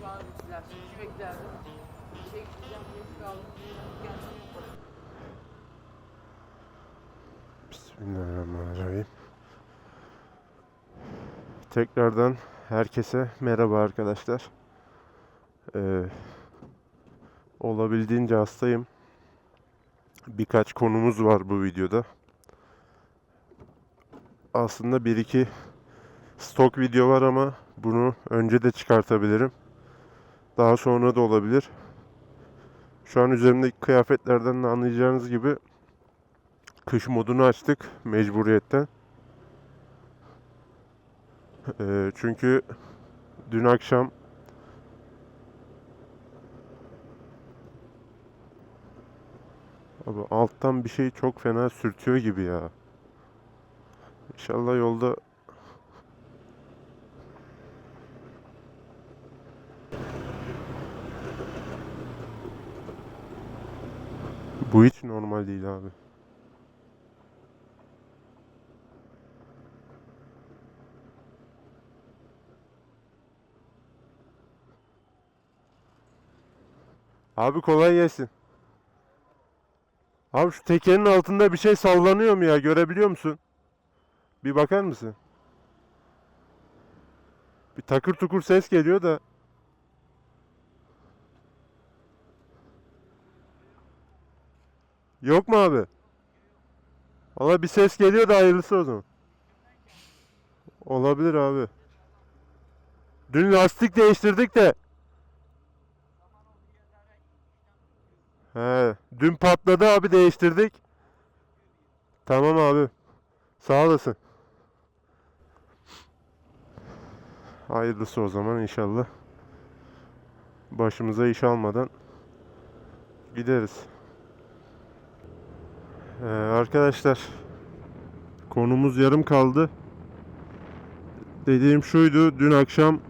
Şu an bittiler. Hiç beklerdim. İşe gideceğim diye kaldım. Kendimi yaparım. Bismillahirrahmanirrahim. Tekrardan herkese merhaba arkadaşlar. Ee, olabildiğince hastayım. Birkaç konumuz var bu videoda. Aslında bir iki stok video var ama bunu önce de çıkartabilirim. Daha sonra da olabilir. Şu an üzerimdeki kıyafetlerden de anlayacağınız gibi kış modunu açtık mecburiyetten. Ee, çünkü dün akşam Abi alttan bir şey çok fena sürtüyor gibi ya. İnşallah yolda Bu hiç normal değil abi. Abi kolay gelsin. Abi şu tekerin altında bir şey sallanıyor mu ya? Görebiliyor musun? Bir bakar mısın? Bir takır tukur ses geliyor da. Yok mu abi? Valla bir ses geliyor da hayırlısı o zaman. Olabilir abi. Dün lastik değiştirdik de. He, dün patladı abi değiştirdik. Tamam abi. Sağ olasın. Hayırlısı o zaman inşallah. Başımıza iş almadan gideriz. Ee, arkadaşlar konumuz yarım kaldı. Dediğim şuydu dün akşam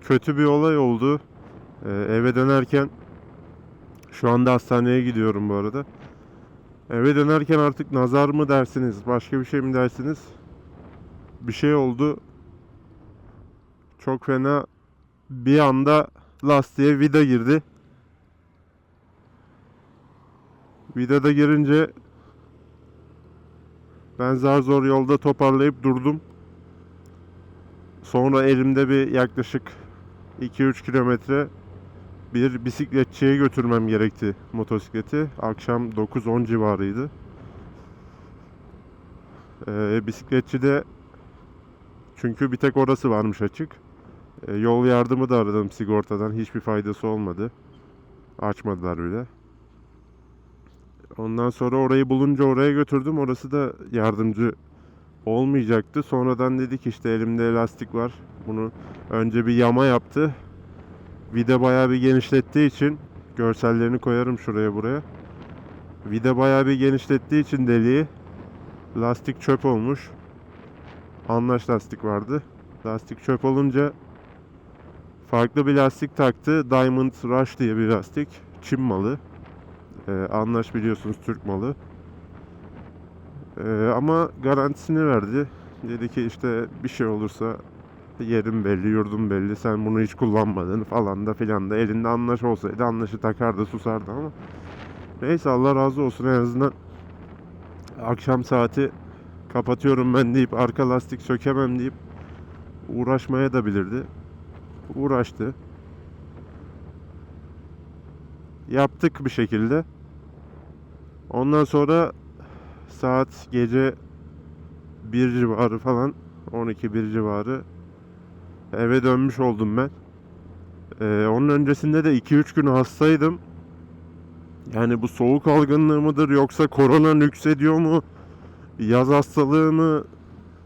kötü bir olay oldu. Ee, eve dönerken şu anda hastaneye gidiyorum bu arada. Eve dönerken artık nazar mı dersiniz, başka bir şey mi dersiniz? Bir şey oldu. Çok fena bir anda lastiğe vida girdi. Vida da girince ben zar zor yolda toparlayıp durdum. Sonra elimde bir yaklaşık 2-3 kilometre bir bisikletçiye götürmem gerekti motosikleti. Akşam 9-10 civarıydı. Ee, bisikletçi de çünkü bir tek orası varmış açık. Ee, yol yardımı da aradım sigortadan. Hiçbir faydası olmadı. Açmadılar bile. Ondan sonra orayı bulunca oraya götürdüm. Orası da yardımcı olmayacaktı. Sonradan dedik işte elimde lastik var. Bunu önce bir yama yaptı. Vida bayağı bir genişlettiği için görsellerini koyarım şuraya buraya. Vida bayağı bir genişlettiği için deliği lastik çöp olmuş. Anlaş lastik vardı. Lastik çöp olunca farklı bir lastik taktı. Diamond Rush diye bir lastik. Çin malı. Ee, Anlaş biliyorsunuz Türk malı. Ee, ama garantisini verdi. Dedi ki işte bir şey olursa yerim belli, yurdum belli. Sen bunu hiç kullanmadın falan da filan da. Elinde anlaş olsaydı anlaşı takardı, susardı ama. Neyse Allah razı olsun en azından akşam saati kapatıyorum ben deyip arka lastik sökemem deyip uğraşmaya da bilirdi. Uğraştı. Yaptık bir şekilde. Ondan sonra saat gece 1 civarı falan 12 1 civarı eve dönmüş oldum ben. Ee, onun öncesinde de 2-3 gün hastaydım. Yani bu soğuk algınlığı mıdır yoksa korona nüksediyor mu? Yaz hastalığı mı?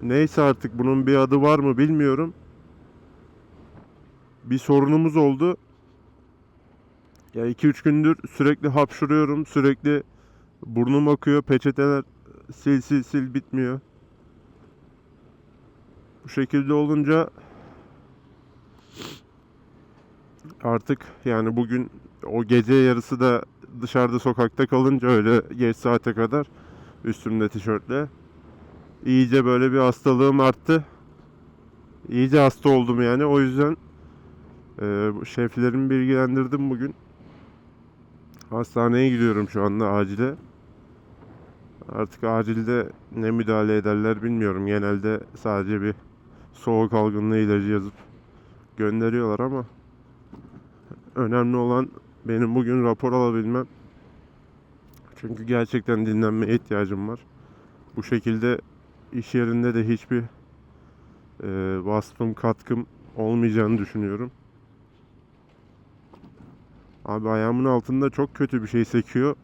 Neyse artık bunun bir adı var mı bilmiyorum. Bir sorunumuz oldu. Ya 2-3 gündür sürekli hapşuruyorum. Sürekli burnum akıyor. Peçeteler sil sil sil bitmiyor. Bu şekilde olunca artık yani bugün o gece yarısı da dışarıda sokakta kalınca öyle geç saate kadar üstümde tişörtle iyice böyle bir hastalığım arttı. İyice hasta oldum yani. O yüzden bu şeflerimi bilgilendirdim bugün. Hastaneye gidiyorum şu anda acile. Artık acilde ne müdahale ederler bilmiyorum. Genelde sadece bir soğuk algınlığı ilacı yazıp gönderiyorlar ama önemli olan benim bugün rapor alabilmem. Çünkü gerçekten dinlenmeye ihtiyacım var. Bu şekilde iş yerinde de hiçbir e, vasfım, katkım olmayacağını düşünüyorum. Abi ayağımın altında çok kötü bir şey sekiyor.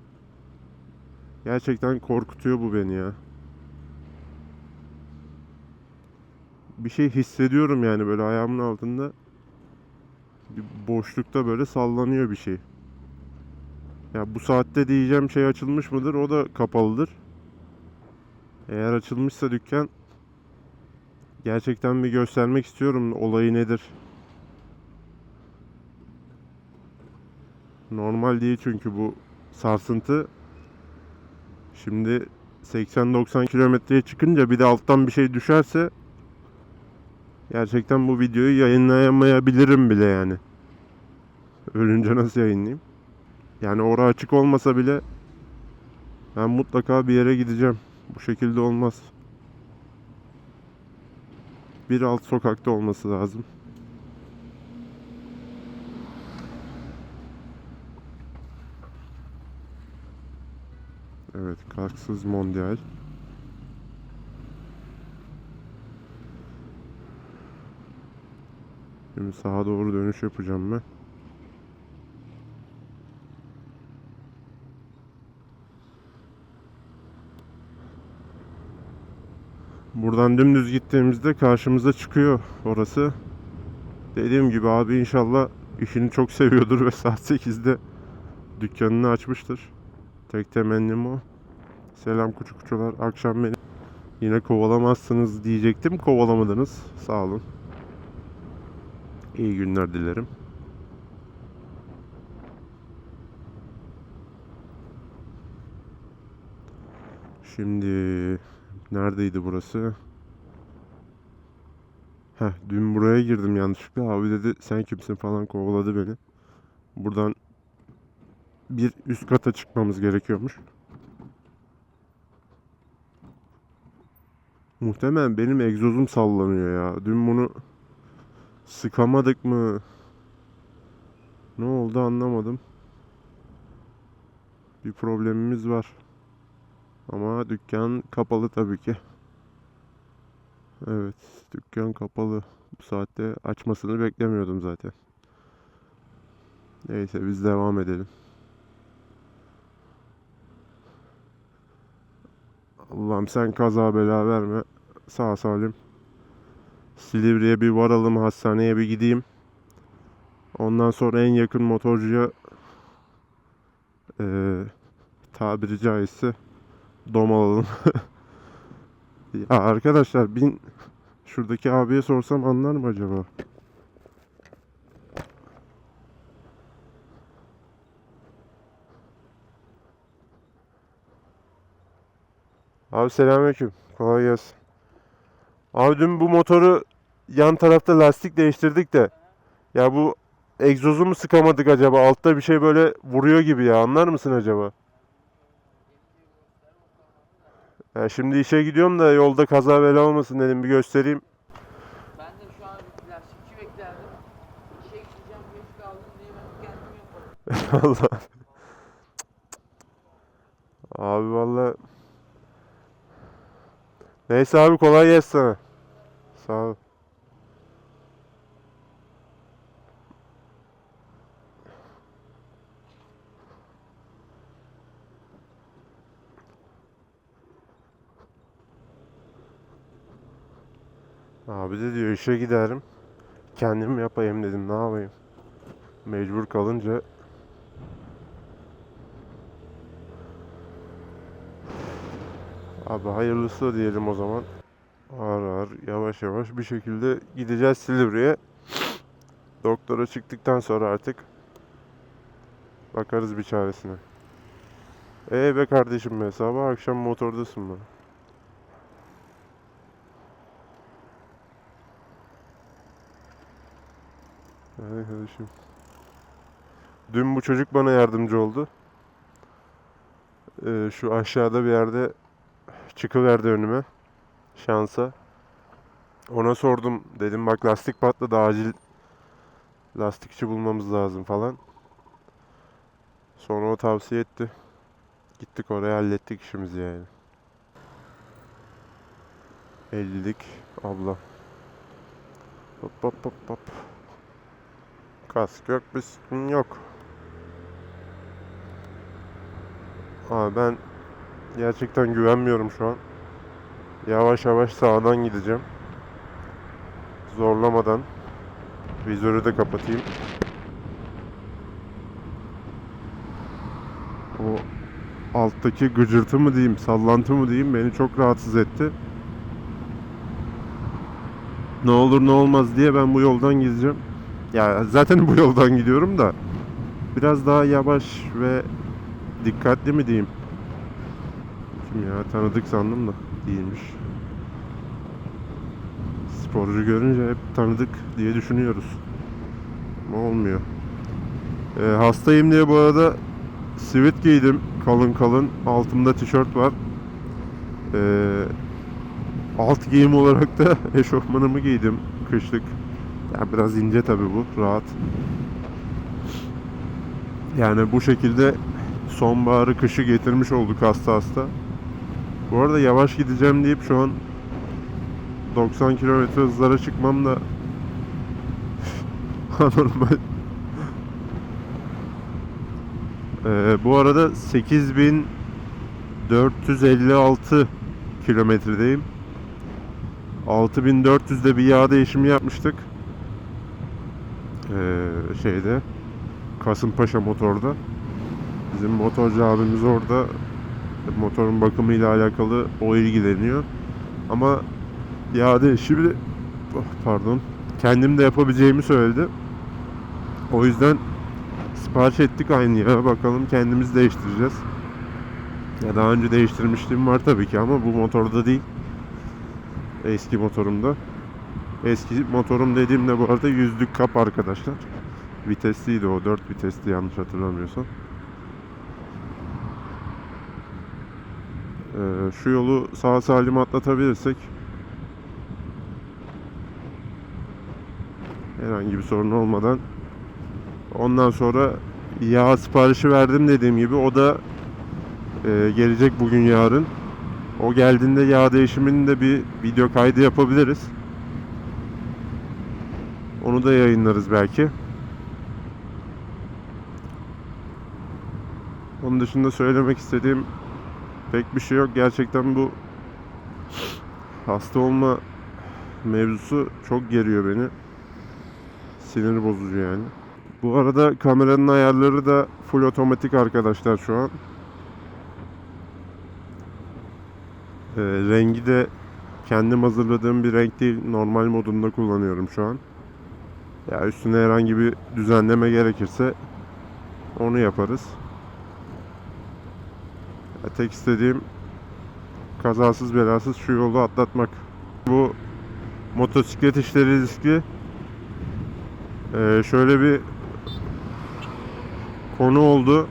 Gerçekten korkutuyor bu beni ya. Bir şey hissediyorum yani böyle ayağımın altında. Bir boşlukta böyle sallanıyor bir şey. Ya bu saatte diyeceğim şey açılmış mıdır? O da kapalıdır. Eğer açılmışsa dükkan gerçekten bir göstermek istiyorum olayı nedir. Normal değil çünkü bu sarsıntı. Şimdi 80-90 kilometreye çıkınca bir de alttan bir şey düşerse gerçekten bu videoyu yayınlayamayabilirim bile yani. Ölünce nasıl yayınlayayım? Yani ora açık olmasa bile ben mutlaka bir yere gideceğim. Bu şekilde olmaz. Bir alt sokakta olması lazım. Evet, kalksız mondial. Şimdi sağa doğru dönüş yapacağım ben. Buradan dümdüz gittiğimizde karşımıza çıkıyor orası. Dediğim gibi abi inşallah işini çok seviyordur ve saat 8'de dükkanını açmıştır. Tek temennim o. Selam kuçu kuçular. Akşam beni yine kovalamazsınız diyecektim. Kovalamadınız. Sağ olun. İyi günler dilerim. Şimdi neredeydi burası? Heh, dün buraya girdim yanlışlıkla. Abi dedi sen kimsin falan kovaladı beni. Buradan bir üst kata çıkmamız gerekiyormuş. Muhtemelen benim egzozum sallanıyor ya. Dün bunu sıkamadık mı? Ne oldu anlamadım. Bir problemimiz var. Ama dükkan kapalı tabii ki. Evet, dükkan kapalı. Bu saatte açmasını beklemiyordum zaten. Neyse biz devam edelim. Allah'ım sen kaza bela verme. Sağ salim. Silivri'ye bir varalım, hastaneye bir gideyim. Ondan sonra en yakın motorcuya eee tabiri caizse dom alalım. ya arkadaşlar bin şuradaki abiye sorsam anlar mı acaba? Abi selamünaleyküm. Kolay gelsin. Abi dün bu motoru yan tarafta lastik değiştirdik de ya bu egzozu mu sıkamadık acaba? Altta bir şey böyle vuruyor gibi ya. Anlar mısın acaba? Ya şimdi işe gidiyorum da yolda kaza bela olmasın dedim bir göstereyim. Ben de şu an lastikçi beklerdim. İşe gideceğim geç kaldım diye ben kendim yaparım. Allah. Abi valla. Neyse abi kolay gelsin sana. Sağ ol. Abi de diyor işe giderim. Kendim yapayım dedim ne yapayım. Mecbur kalınca Abi hayırlısı diyelim o zaman. Ağır ağır yavaş yavaş bir şekilde gideceğiz Silivri'ye. Doktora çıktıktan sonra artık bakarız bir çaresine. Ee be kardeşim be sabah akşam motordasın be. Arkadaşım. Dün bu çocuk bana yardımcı oldu. Ee, şu aşağıda bir yerde çıkıverdi önüme. Şansa. Ona sordum. Dedim bak lastik patladı acil lastikçi bulmamız lazım falan. Sonra o tavsiye etti. Gittik oraya hallettik işimizi yani. 50'lik abla. Hop hop hop hop. Kask yok, bir sıkıntı yok. Abi ben gerçekten güvenmiyorum şu an. Yavaş yavaş sağdan gideceğim. Zorlamadan. Vizörü de kapatayım. O alttaki gıcırtı mı diyeyim, sallantı mı diyeyim beni çok rahatsız etti. Ne olur ne olmaz diye ben bu yoldan gideceğim. Ya zaten bu yoldan gidiyorum da biraz daha yavaş ve dikkatli mi diyeyim? Kim ya tanıdık sandım da değilmiş. Sporcu görünce hep tanıdık diye düşünüyoruz. Ama olmuyor. Ee, hastayım diye bu arada sivit giydim. Kalın kalın. Altımda tişört var. Ee, alt giyim olarak da eşofmanımı giydim. Kışlık. Ya biraz ince tabi bu. Rahat. Yani bu şekilde sonbaharı kışı getirmiş olduk hasta hasta. Bu arada yavaş gideceğim deyip şu an 90 kilometre hızlara çıkmam da anormal. Ee, bu arada 8456 kilometredeyim. 6400'de bir yağ değişimi yapmıştık. Ee, şeyde Kasımpaşa motorda. Bizim motorcu abimiz orada motorun bakımıyla alakalı o ilgileniyor. Ama yağ değişimi pardon kendim de yapabileceğimi söyledi. O yüzden sipariş ettik aynı yağı. Bakalım kendimiz değiştireceğiz. Ya daha önce değiştirmişliğim var tabii ki ama bu motorda değil. Eski motorumda. Eski motorum dediğimde bu arada yüzlük kap arkadaşlar. Vitesliydi o. 4 vitesli yanlış hatırlamıyorsam. Şu yolu sağ salim atlatabilirsek herhangi bir sorun olmadan ondan sonra yağ siparişi verdim dediğim gibi o da e, gelecek bugün yarın. O geldiğinde yağ değişimini de bir video kaydı yapabiliriz. Onu da yayınlarız belki. Onun dışında söylemek istediğim pek bir şey yok. Gerçekten bu hasta olma mevzusu çok geriyor beni. Sinir bozucu yani. Bu arada kameranın ayarları da full otomatik arkadaşlar şu an. Ee, rengi de kendim hazırladığım bir renk değil. Normal modunda kullanıyorum şu an. Ya üstüne herhangi bir düzenleme gerekirse onu yaparız. Ya tek istediğim kazasız belasız şu yolu atlatmak. Bu motosiklet işleri riskli. Ee, şöyle bir konu oldu.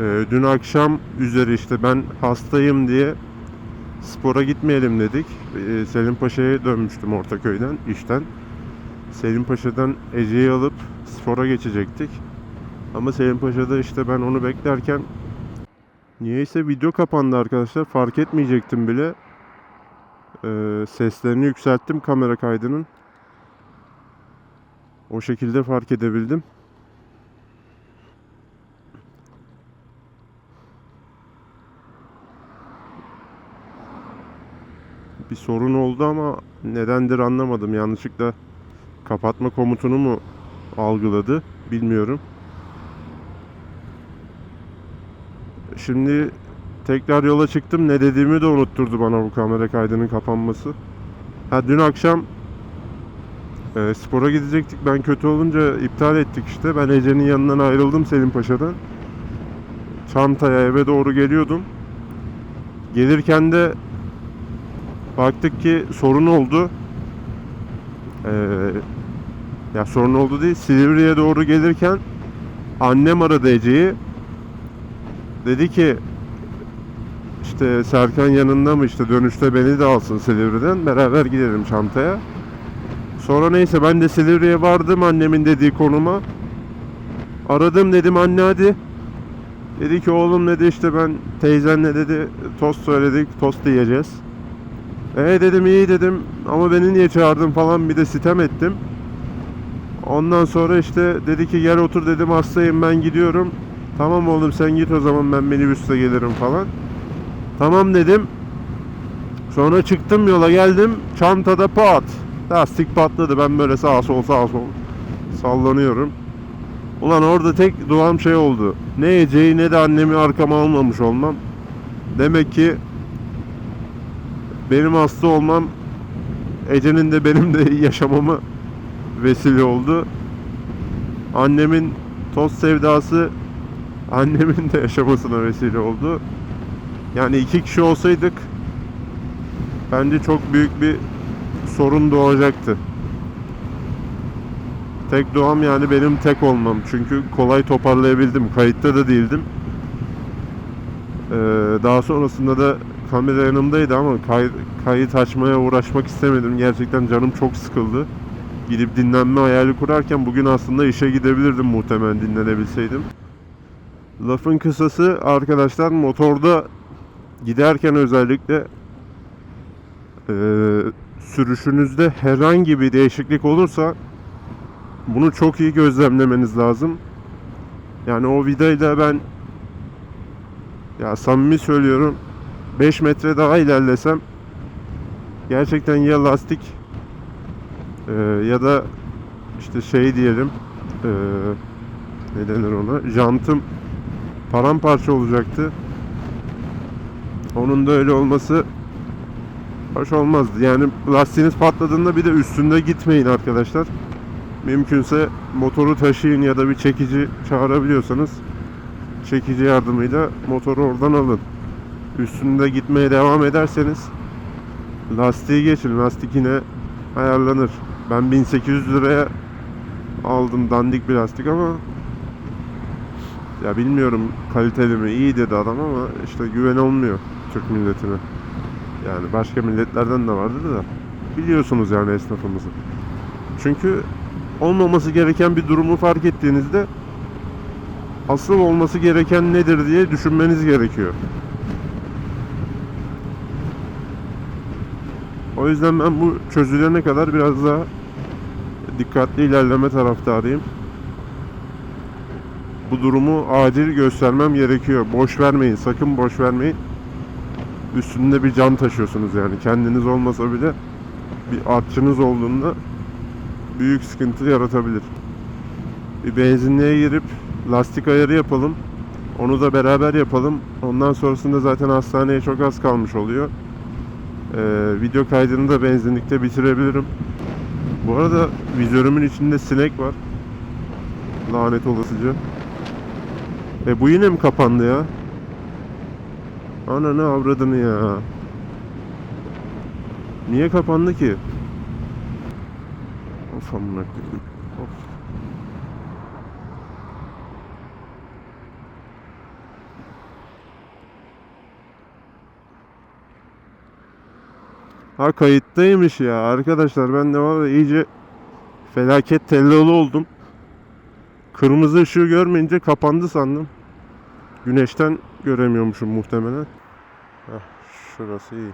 Ee, dün akşam üzeri işte ben hastayım diye spora gitmeyelim dedik. Selim Paşa'ya dönmüştüm Ortaköy'den işten. Selim Paşa'dan Ece'yi alıp spora geçecektik. Ama Selim Paşa'da işte ben onu beklerken niyeyse video kapandı arkadaşlar. Fark etmeyecektim bile. Ee, seslerini yükselttim kamera kaydının. O şekilde fark edebildim. Bir sorun oldu ama nedendir anlamadım. Yanlışlıkla kapatma komutunu mu algıladı bilmiyorum. Şimdi tekrar yola çıktım. Ne dediğimi de unutturdu bana bu kamera kaydının kapanması. Ha dün akşam e, spora gidecektik. Ben kötü olunca iptal ettik işte. Ben Ece'nin yanından ayrıldım Selim Paşa'dan. Çantaya eve doğru geliyordum. Gelirken de baktık ki sorun oldu. Ee, ya sorun oldu değil. Silivri'ye doğru gelirken annem aradı Ece'yi. Dedi ki işte Serkan yanında mı işte dönüşte beni de alsın Silivri'den beraber gidelim çantaya. Sonra neyse ben de Silivri'ye vardım annemin dediği konuma. Aradım dedim anne hadi. Dedi ki oğlum dedi işte ben teyzenle dedi tost söyledik tost yiyeceğiz. E dedim iyi dedim ama beni niye çağırdın falan bir de sitem ettim. Ondan sonra işte dedi ki gel otur dedim hastayım ben gidiyorum. Tamam oğlum sen git o zaman ben minibüste gelirim falan. Tamam dedim. Sonra çıktım yola geldim. Çantada pat. Lastik patladı. Ben böyle sağa sol sağa sol sallanıyorum. Ulan orada tek duam şey oldu. Ne Ece'yi ne de annemi arkama almamış olmam. Demek ki benim hasta olmam Ece'nin de benim de yaşamama vesile oldu. Annemin toz sevdası annemin de yaşamasına vesile oldu. Yani iki kişi olsaydık bence çok büyük bir sorun doğacaktı. Tek doğam yani benim tek olmam. Çünkü kolay toparlayabildim. Kayıtta da değildim. Ee, daha sonrasında da kamera yanımdaydı ama kay- kayıt açmaya uğraşmak istemedim. Gerçekten canım çok sıkıldı. Gidip dinlenme hayali kurarken bugün aslında işe gidebilirdim muhtemelen dinlenebilseydim. Lafın kısası arkadaşlar motorda giderken özellikle eee, sürüşünüzde herhangi bir değişiklik olursa bunu çok iyi gözlemlemeniz lazım. Yani o vidayla ben ya samimi söylüyorum 5 metre daha ilerlesem gerçekten ya lastik eee, ya da işte şey diyelim eee ne denir ona jantım paramparça olacaktı. Onun da öyle olması hoş olmazdı. Yani lastiğiniz patladığında bir de üstünde gitmeyin arkadaşlar. Mümkünse motoru taşıyın ya da bir çekici çağırabiliyorsanız çekici yardımıyla motoru oradan alın. Üstünde gitmeye devam ederseniz lastiği geçin. Lastik yine ayarlanır. Ben 1800 liraya aldım dandik bir lastik ama ya bilmiyorum kaliteli mi iyi dedi adam ama işte güven olmuyor Türk milletine. Yani başka milletlerden de vardır da biliyorsunuz yani esnafımızı. Çünkü olmaması gereken bir durumu fark ettiğinizde asıl olması gereken nedir diye düşünmeniz gerekiyor. O yüzden ben bu çözülene kadar biraz daha dikkatli ilerleme taraftarıyım. Bu durumu acil göstermem gerekiyor. Boş vermeyin, sakın boş vermeyin. Üstünde bir can taşıyorsunuz yani. Kendiniz olmasa bile bir artçınız olduğunda büyük sıkıntı yaratabilir. Bir benzinliğe girip lastik ayarı yapalım. Onu da beraber yapalım. Ondan sonrasında zaten hastaneye çok az kalmış oluyor. Ee, video kaydını da benzinlikte bitirebilirim. Bu arada vizörümün içinde sinek var. Lanet olasıca. E bu yine mi kapandı ya? Ananı avradını ya. Niye kapandı ki? Of amına koyayım. Of. Ha kayıttaymış ya arkadaşlar ben de var iyice felaket tellalı oldum. Kırmızı ışığı görmeyince kapandı sandım. Güneşten göremiyormuşum muhtemelen. Heh, şurası iyi.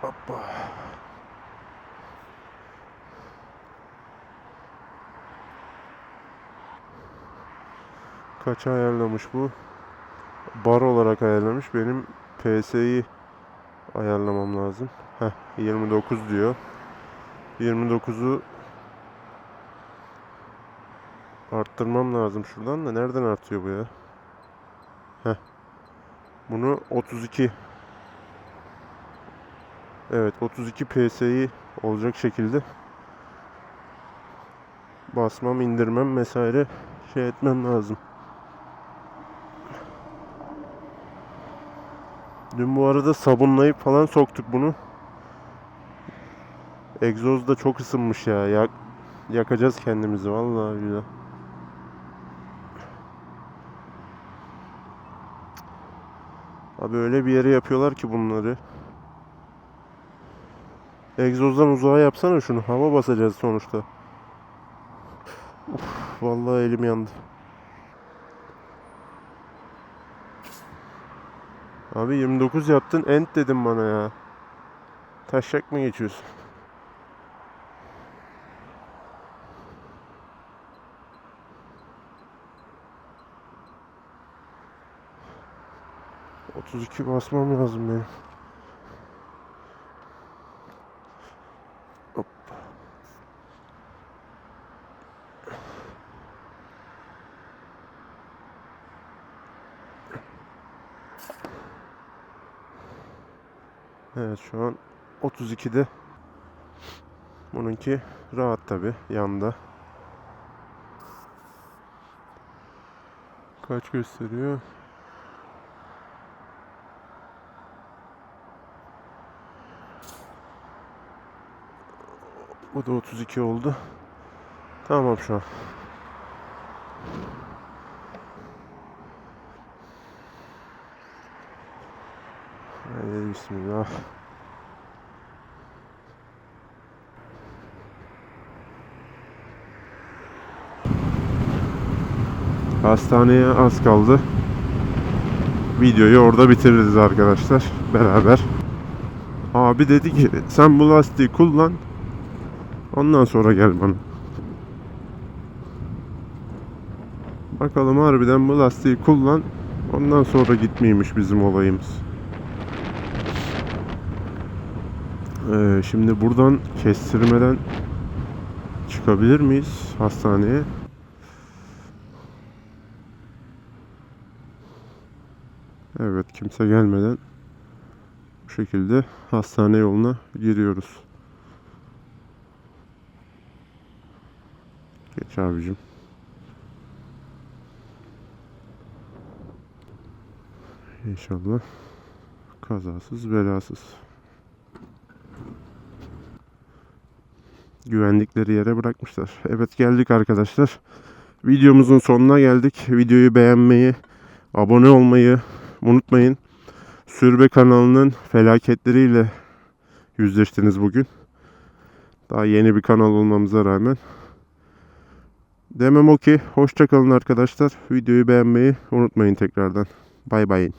Hoppa. Kaça ayarlamış bu? Bar olarak ayarlamış. Benim PS'yi ayarlamam lazım. Heh, 29 diyor. 29'u arttırmam lazım şuradan da nereden artıyor bu ya? Heh. Bunu 32 Evet 32 PS'yi olacak şekilde basmam indirmem vesaire şey etmem lazım. Dün bu arada sabunlayıp falan soktuk bunu. Egzoz da çok ısınmış ya. Yak, yakacağız kendimizi vallahi billahi. Abi öyle bir yere yapıyorlar ki bunları. Egzozdan uzağa yapsana şunu. Hava basacağız sonuçta. Uf, vallahi elim yandı. Abi 29 yaptın ent dedim bana ya. Taşak mı geçiyorsun? Otuz iki basmam lazım benim. Hop. Evet şu an 32'de. Bununki rahat tabi yanda. Kaç gösteriyor? Bu da 32 oldu. Tamam şu an. Haydi bismillah. Hastaneye az kaldı. Videoyu orada bitiririz arkadaşlar beraber. Abi dedi ki sen bu lastiği kullan. Ondan sonra gel bana. Bakalım harbiden bu lastiği kullan. Ondan sonra gitmeymiş bizim olayımız. Ee, şimdi buradan kestirmeden çıkabilir miyiz hastaneye? Evet kimse gelmeden bu şekilde hastane yoluna giriyoruz. Geç abicim. İnşallah kazasız belasız. Güvendikleri yere bırakmışlar. Evet geldik arkadaşlar. Videomuzun sonuna geldik. Videoyu beğenmeyi, abone olmayı unutmayın. Sürbe kanalının felaketleriyle yüzleştiniz bugün. Daha yeni bir kanal olmamıza rağmen. Demem o ki hoşça kalın arkadaşlar. Videoyu beğenmeyi unutmayın tekrardan. Bay bay.